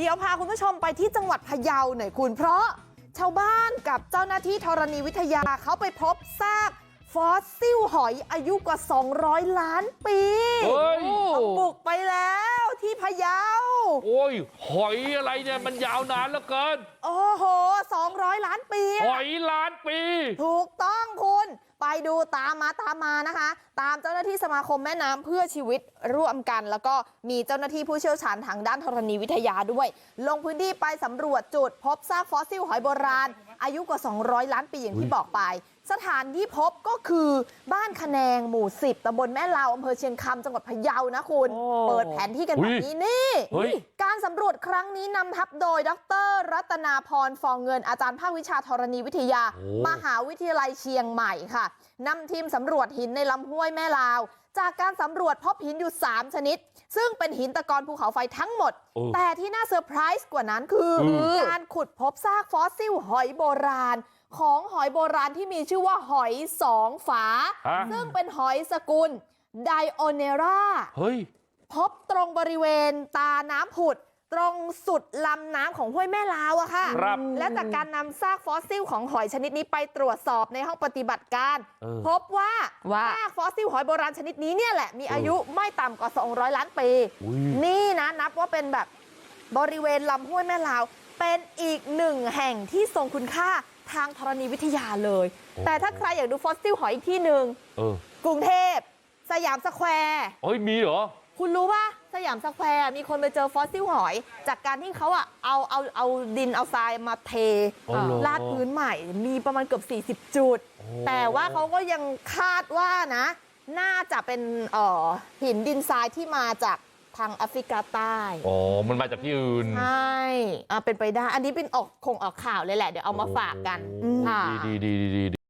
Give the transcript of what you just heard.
เดี๋ยวพาคุณผู้ชมไปที่จังหวัดพะเยาหน่อยคุณ เพราะชาวบ้านกับเจ้าหน้าที่ธรณีวิทยาเขาไปพบซากฟอสซิลหอยอายุกว่า 200 ล้านปีเฮ้ย ต้องบุกไปแล้วที่พะเยา โอ้ย หอยอะไรเนี่ยมันยาวนานเหลือเกิน โอ้โห 200 ล้านปีอะหอยล้านปี ถูกต้องคุณ ไปดูตามมาตามมานะคะ ตามเจ้าหน้าที่สมาคมแม่น้ำเพื่อชีวิตร่วมกัน แล้วก็มีเจ้าหน้าที่ผู้เชี่ยวชาญทางด้านธรณีวิทยาด้วย ลงพื้นที่ไปสำรวจจุดพบซากฟอสซิลหอยโบราณ อายุกว่า 200 ล้านปีอย่างที่บอกไป สถานที่พบก็คือบ้านคะแนงหมู่ 10ตำบลแม่ลาวอำเภอเชียงคำจังหวัดพะเยานะคุณโอ้เปิดแผนที่กันแบบนี้นี่เฮ้ยการสำรวจครั้งนี้นำทัพโดย ดร รัตนาพรฟองเงินอาจารย์ภาควิชาธรณีวิทยาโอ้มหาวิทยาลัยเชียงใหม่ค่ะนำทีมสำรวจหินในลำห้วยแม่ลาว จากการสำรวจพบหินอยู่3ชนิด ซึ่งเป็นหินตะกอนภูเขาไฟทั้งหมดโอ้แต่ที่น่าเซอร์ไพรส์กว่านั้นคืออืมการขุดพบซากฟอสซิลหอยโบราณ ของหอยโบราณที่มีชื่อว่าหอยสองฝาฮะซึ่งเป็นหอยสกุลไดโอเนราเฮ้ยพบตรงบริเวณตาน้ำผุด ตรงสุดลำน้ำของห้วยแม่ลาวอะค่ะครับและจากการนำซากฟอสซิลของหอยชนิดนี้ไปตรวจสอบในห้องปฏิบัติการเออพบว่าว่าซากฟอสซิลหอยโบราณชนิดนี้เนี่ยแหละมีอายุไม่ต่ำกว่า 200 ล้านปีอุ้ยนี่นะนับว่าเป็นแบบบริเวณลำห้วยแม่ลาว เป็นอีกหนึ่งแห่งที่ทรงคุณค่าทางธรณีวิทยาเลย แต่ถ้าใครอยากดูฟอสซิลหอยอีกที่หนึ่งเออกรุงเทพสยามสแควร์เฮ้ยมีเหรอ คุณรู้ป่ะ สยามสแควร์มีคนไปเจอฟอสซิลหอย จากการที่เขาอะเอาเอาเอาดินเอาทรายมาเทอ๋อเหรอ ลาดพื้นใหม่ มีประมาณเกือบ40 จุดโอ้แต่ว่าเขาก็ยังคาดว่านะ น่าจะเป็นเอ่อหินดินทรายที่มาจากทางแอฟริกาใต้ อ๋อ มันมาจากที่อื่นใช่อะเป็นไปได้ อันนี้เป็นออกคงออกข่าวเลยแหละ เดี๋ยวเอามาฝากกันโอ้ค่ะ ดีดีดีดีดี